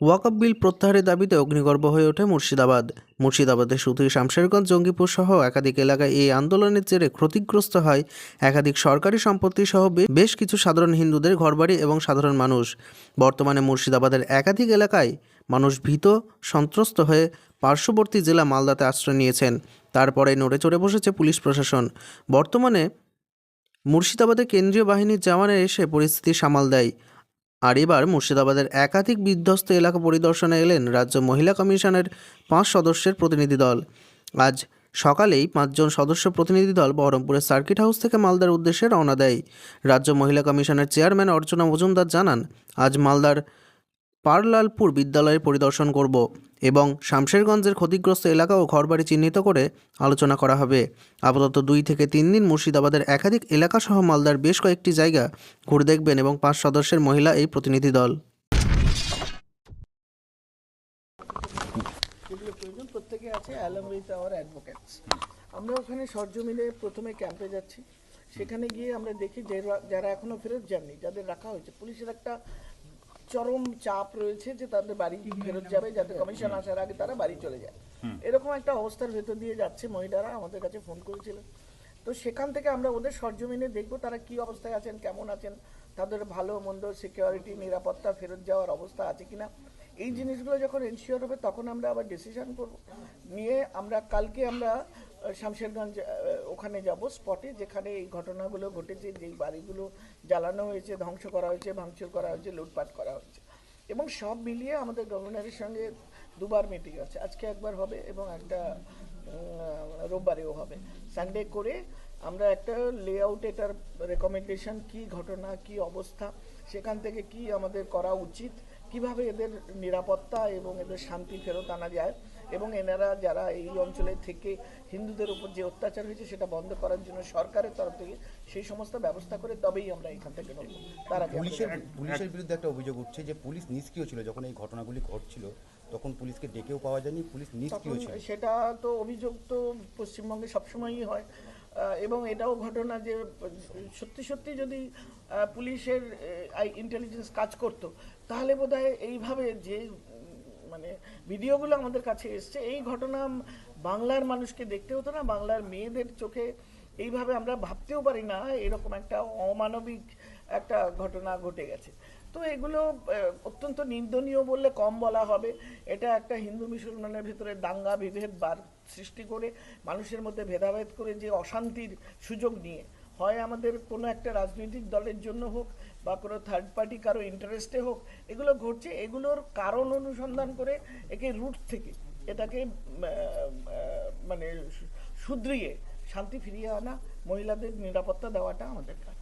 ওয়াকআপ বিল প্রত্যাহারের দাবিতে অগ্নিগর্ভ হয়ে ওঠে মুর্শিদাবাদ। মুর্শিদাবাদের সুতুই শামশেরগঞ্জ জঙ্গিপুর সহ একাধিক এলাকায় এই আন্দোলনের জেরে ক্ষতিগ্রস্ত হয় একাধিক সরকারি সম্পত্তি সহ বেশ কিছু সাধারণ হিন্দুদের ঘরবাড়ি এবং সাধারণ মানুষ। বর্তমানে মুর্শিদাবাদের একাধিক এলাকায় মানুষ ভীত, সন্ত্রস্ত হয়ে পার্শ্ববর্তী জেলা মালদাতে আশ্রয় নিয়েছেন। তারপরে নড়ে চড়ে বসেছে পুলিশ প্রশাসন। বর্তমানে মুর্শিদাবাদে কেন্দ্রীয় বাহিনীর জওয়ানে এসে পরিস্থিতি সামাল দেয়। আর এবার মুর্শিদাবাদের একাধিক বিধ্বস্ত এলাকা পরিদর্শনে এলেন রাজ্য মহিলা কমিশনের পাঁচ সদস্যের প্রতিনিধি দল। আজ সকালেই পাঁচজন সদস্য প্রতিনিধি দল বহরমপুরের সার্কিট হাউস থেকে মালদার উদ্দেশ্যে রওনা দেয়। রাজ্য মহিলা কমিশনের চেয়ারম্যান অর্চনা মজুমদার জানান, আজ মালদার পারলালপুর বিদ্যালয়ে পরিদর্শন করব এবং শামশেরগঞ্জের ক্ষতিগ্রস্ত এলাকা ও ঘরবাড়ি চিহ্নিত করে আলোচনা করা হবে। আপাতত দুই থেকে তিন দিন মুর্শিদাবাদের একাধিক এলাকাসহ মালদার বেশ কয়েকটি জায়গা ঘুরে দেখবেন এবং পাঁচ সদস্যের মহিলা এই প্রতিনিধি দল। প্রত্যেকে আছে অ্যাডভোকেটস আমরা ওখানে সরজমিনে প্রথমে ক্যাম্পে যাচ্ছি। সেখানে গিয়ে আমরা দেখি যারা এখনও ফেরত যাননি, যাদের রাখা হয়েছে। পুলিশের একটা চরম চাপ রয়েছে যে তাদের বাড়ি ফেরত যাবে যাতে কমিশন আসার আগে তারা বাড়ি চলে যায়। এরকম একটা অবস্থার ভেতর দিয়ে যাচ্ছে মহিলারা আমাদের কাছে ফোন করেছিলেন তো সেখান থেকে আমরা ওদের সরজমিনে দেখব তারা কি অবস্থায় আছেন কেমন আছেন। তাদের ভালো, মন্দ সিকিউরিটি নিরাপত্তা, ফেরত যাওয়ার অবস্থা আছে কিনা, এই জিনিসগুলো যখন এনশিওর হবে, তখন আমরা আবার ডিসিশন করব। নিয়ে আমরা, কালকে আমরা শামশেরগঞ্জ ওখানে যাব স্পটে যেখানে এই ঘটনাগুলো ঘটেছে, যেই বাড়িগুলো জ্বালানো হয়েছে, ধ্বংস করা হয়েছে, ভাঙচুর করা হয়েছে, লুটপাট করা হয়েছে। এবং সব মিলিয়ে আমাদের গভর্নরের সঙ্গে দুবার মিটিং আছে। আজকে একবার হবে এবং একটা রোববারেও হবে। সানডে করে আমরা একটা লেআউট এটার রেকমেন্ডেশন কি ঘটনা কি অবস্থা সেখান থেকে কি আমাদের করা উচিত কীভাবে এদের নিরাপত্তা এবং এদের শান্তি ফেরত আনা যায় এবং এনারা যারা এই অঞ্চলে থেকে হিন্দুদের উপর যে অত্যাচার হয়েছে সেটা বন্ধ করার জন্য সরকারের তরফ থেকে সেই সমস্ত ব্যবস্থা করে তবেই আমরা এখান থেকে নড়ব তার আগে পুলিশের পুলিশের বিরুদ্ধে একটা অভিযোগ উঠছে যে পুলিশ নিষ্ক্রিয় ছিল যখন এই ঘটনাগুলি ঘটছিল। তখন পুলিশকে ডেকেও পাওয়া যায়নি পুলিশ নিষ্ক্রিয় ছিল। সেটা তো অভিযোগ তো পশ্চিমবঙ্গে সবসময়ই হয়। এবং এটাও ঘটনা যে সত্যি সত্যি যদি পুলিশের ইন্টেলিজেন্স কাজ করতো তাহলে বোধহয় এইভাবে যে মানে ভিডিওগুলো আমাদের কাছে এসছে এই ঘটনা বাংলার মানুষকে দেখতে হতো না বাংলার মেয়েদের চোখে এইভাবে আমরা ভাবতেও পারি না এরকম একটা অমানবিক একটা ঘটনা ঘটে গেছে। তো এগুলো অত্যন্ত নিন্দনীয় বললে কম বলা হবে। এটা একটা হিন্দু মুসলমানের ভিতরে দাঙ্গা বিভেদ বার সৃষ্টি করে, মানুষের মধ্যে ভেদাভেদ করে যে অশান্তির সুযোগ নিয়ে। হয় আমাদের কোনো একটা রাজনৈতিক দলের জন্য হোক বা কোনো থার্ড পার্টি কারও ইন্টারেস্টে হোক, এগুলো ঘটছে। এগুলোর কারণ অনুসন্ধান করে একে রুট থেকে এটাকে মানে শুধরিয়ে শান্তি ফিরিয়ে আনা মহিলাদের নিরাপত্তা দেওয়াটা আমাদের কাজ।